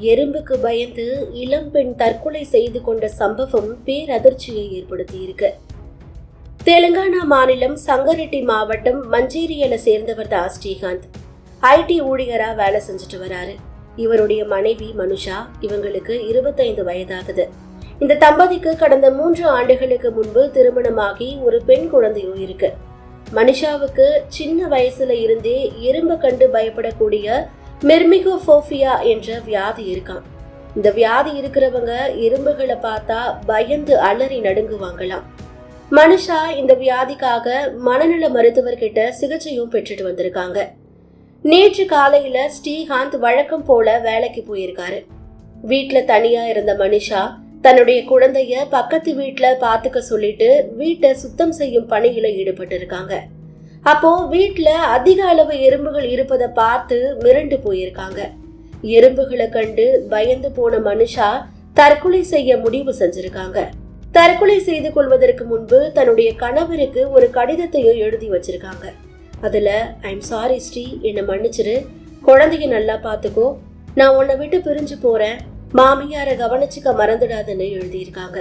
எறும்புக்கு பயந்து இளம்பெண் தற்கொலை செய்து கொண்ட சம்பவம் பேரதிர்ச்சியை ஏற்படுத்தியிருக்கு. தெலுங்கானா மாநிலம் சங்கரெட்டி மாவட்டம் மஞ்சேரியல சேர்ந்தவர் தான் ஸ்ரீகாந்த். ஐடி ஊழியரா வேலை செஞ்சுட்டு வராரு. இவருடைய மனைவி மனுஷா இவங்களுக்கு இருபத்தைந்து வயதாகுது. இந்த தம்பதிக்கு கடந்த மூன்று ஆண்டுகளுக்கு முன்பு திருமணமாகி ஒரு பெண் குழந்தையும் இருக்கு. மனுஷாவுக்கு சின்ன வயசுல இருந்தே எறும்பு கண்டு பயப்படக்கூடிய மெர்மிகோஃபோபியா என்ற வியாதி இருக்கான் இந்த வியாதி இருக்கிறவங்க எறும்புகளை பார்த்தா பயந்து அலறி நடுங்குவாங்களாம். மனுஷா இந்த வியாதிக்காக மனநல மருத்துவர்கிட்ட சிகிச்சையும் பெற்றுட்டு வந்திருக்காங்க. நேற்று காலையில ஸ்ரீகாந்த் வழக்கம் போல வேலைக்கு போயிருக்காரு. வீட்டுல தனியா இருந்த மனுஷா தன்னுடைய குழந்தைய பக்கத்து வீட்டுல பாத்துக்க சொல்லிட்டு வீட்டை சுத்தம் செய்யும் பணியில ஈடுபட்டு இருக்காங்க அப்போ வீட்டில் அதிக அளவு எறும்புகள் இருப்பதை பார்த்து மிரண்டு போயிருக்காங்க. எறும்புகளை கண்டு பயந்து போன மனுஷா தற்கொலை செய்ய முடிவு செஞ்சிருக்காங்க. தற்கொலை செய்து கொள்வதற்கு முன்பு தன்னுடைய கணவருக்கு ஒரு கடிதத்தையும் எழுதி வச்சிருக்காங்க. அதுல ஐம் சாரி ஸ்ரீ என்னை மன்னிச்சிரு. குழந்தைய நல்லா பார்த்துக்கோ நான் உன்னை விட்டு பிரிஞ்சு போறேன். மாமியாரை கவனிச்சுக்க மறந்துடாதுன்னு எழுதியிருக்காங்க.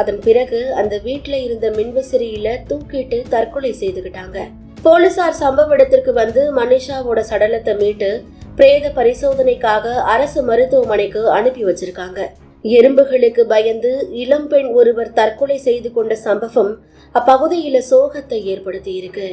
அதன் பிறகு அந்த வீட்டில் இருந்த மின்விசிறியில தூக்கிட்டு தற்கொலை செய்துக்கிட்டாங்க போலீசார் சம்பவ இடத்திற்கு வந்து மனிஷாவோட சடலத்தை மீட்டு பிரேத பரிசோதனைக்காக அரசு மருத்துவமனைக்கு அனுப்பி வச்சிருக்காங்க. எறும்புகளுக்கு பயந்து இளம்பெண் ஒருவர் தற்கொலை செய்து கொண்ட சம்பவம் அப்பகுதியில சோகத்தை ஏற்படுத்தி இருக்கு